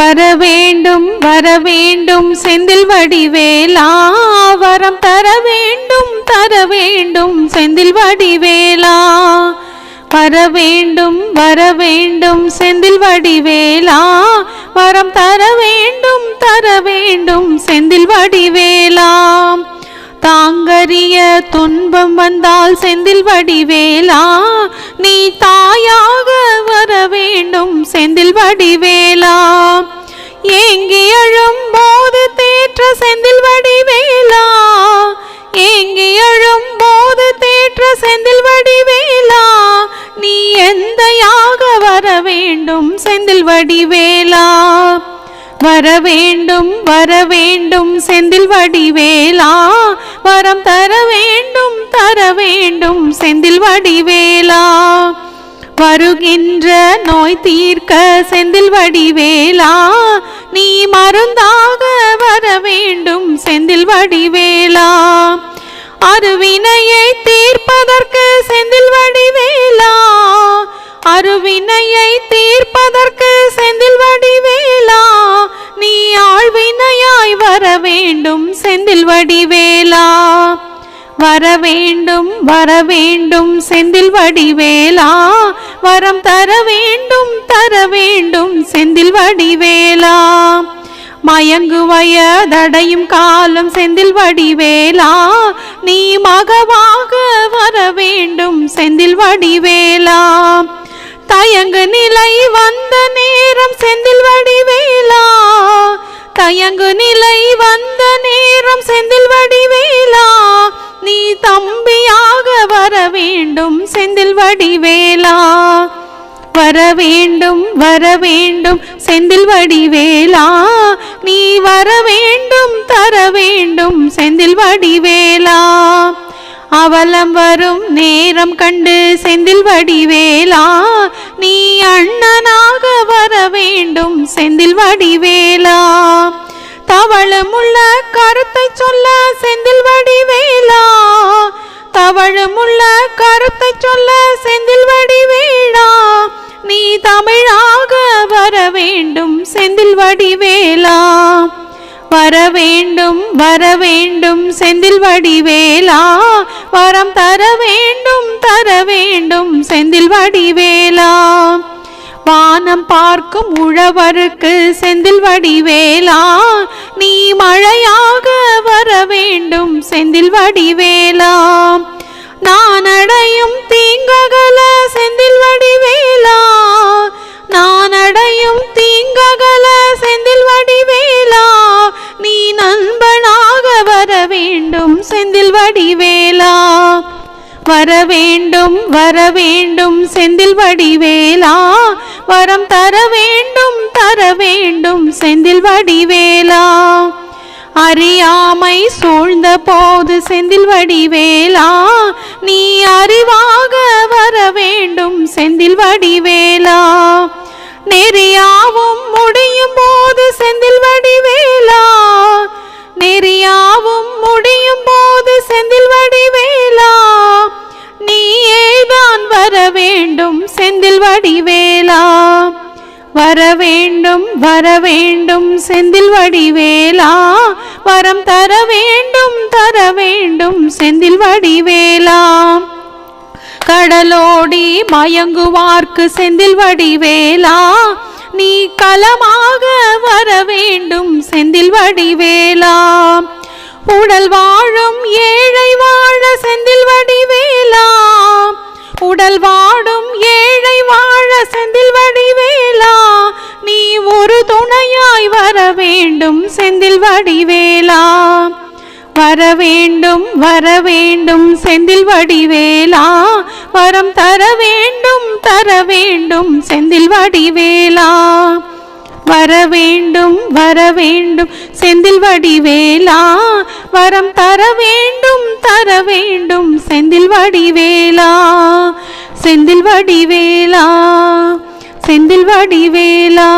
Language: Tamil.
வர வேண்டும் வர வேண்டும். செந்தில் வடிவேலா வரம் தர வேண்டும் தர வேண்டும். செந்தில் வடிவேலா வர வேண்டும் வர வேண்டும். செந்தில் வடிவேலா வரம் தர வேண்டும் தர வேண்டும். செந்தில் வடிவேலா தாங்கரிய துன்பம் வந்தால் செந்தில் வடிவேலா நீ தாயாக வர வேண்டும். செந்தில் வடிவேலா ஏங்கி எழும் போது தேற்ற செந்தில் வடிவேலா. ஏங்கி எழும் போது தேற்ற செந்தில் வடிவேலா. நீ எந்தையாக வர வேண்டும் செந்தில் வடிவேலா? வர வேண்டும் வர வேண்டும் செந்தில் வடிவேலா. வரம் தர வேண்டும் தர வேண்டும் செந்தில் வடிவேலா. வருகின்ற நோய் தீர்க்க செந்தில் வடிவேலா. நீ மருந்தாக வர வேண்டும் செந்தில் வடிவேலா. அருவினையை தீர்ப்பதற்கு செந்தில் வடிவேலா. அருவினையை தீர்ப்பதற்கு செந்தில் வடிவேலா. நீ ஆழ்வினையாய் வர வேண்டும் செந்தில் வடிவேலா. வர வேண்டும் வர வேண்டும் செந்தில் வடிவேலா. வரம் தர வேண்டும் தர வேண்டும் செந்தில் வடிவேலா. மயங்கு வயதடையும் காலம் செந்தில் வடிவேலா. நீ மகவாக வர வேண்டும் செந்தில் வடிவேலா. தயங்கு நிலை வந்த நேரம் செந்தில் வடிவேலா. தயங்கு நிலை வந்த நேரம் செந்தில் வடிவேலா. நீ தம்பியாக வர வேண்டும் செந்தில் வடிவேலா. வர வேண்டும் வர வேண்டும் செந்தில் வடிவேலா நீ வர வேண்டும் தர வேண்டும் செந்தில் வடிவேலா. அவலம் வரும் நேரம் கண்டு செந்தில் வடிவேலா நீ அண்ணனாக வர வேண்டும் செந்தில் வடிவேலா. தவளமுள்ள கருத்தை சொல்ல செந்தில் வடிவேலா தவளமுள்ள வடிவேலா. வர வேண்டும் வர வேண்டும் செந்தில் வடிவேலா. வரம் தர வேண்டும் தர வேண்டும் செந்தில் வடிவேலா. வானம் பார்க்கும் உழவருக்கு செந்தில் வடிவேலா. நீ மழையாக வர வேண்டும் செந்தில் வடிவேலா. நான் அடையும் தீங்ககள் வர வேண்டும் வர வேண்டும் செந்தில் வடிவேலா. வரம் தர வேண்டும் தர வேண்டும் செந்தில் வடிவேலா. அறியாமை சூழ்ந்த போது செந்தில் வடிவேலா. நீ அறிவாக வர வேண்டும் செந்தில் வடிவேலா. நெறியாவும் முடியும் போது செந்தில் வடிவேலா. நெறியாவும் முடியும் போது செந்தில் வடி வடிவேலா. வர வேண்டும் வர வேண்டும் செந்தில் வடிவேலா. வரம் தர வேண்டும் தர வேண்டும் செந்தில் வடிவேலா. கடலோடி மயங்குவார்க்கு செந்தில் வடிவேலா. நீ களமாக வர வேண்டும் செந்தில் வடிவேலா. உடல் வாழும் ஏழை வேண்டும் செந்தில் வடிவேலா. வர வேண்டும் வர வேண்டும் செந்தில் வடிவேலா. வரம் தர வேண்டும் தர வேண்டும் செந்தில் வடிவேலா. வர வேண்டும் வர வேண்டும் செந்தில் வடிவேலா. வரம் தர வேண்டும் தர வேண்டும் செந்தில் வடிவேலா. செந்தில் வடிவேலா செந்தில் வடிவேலா.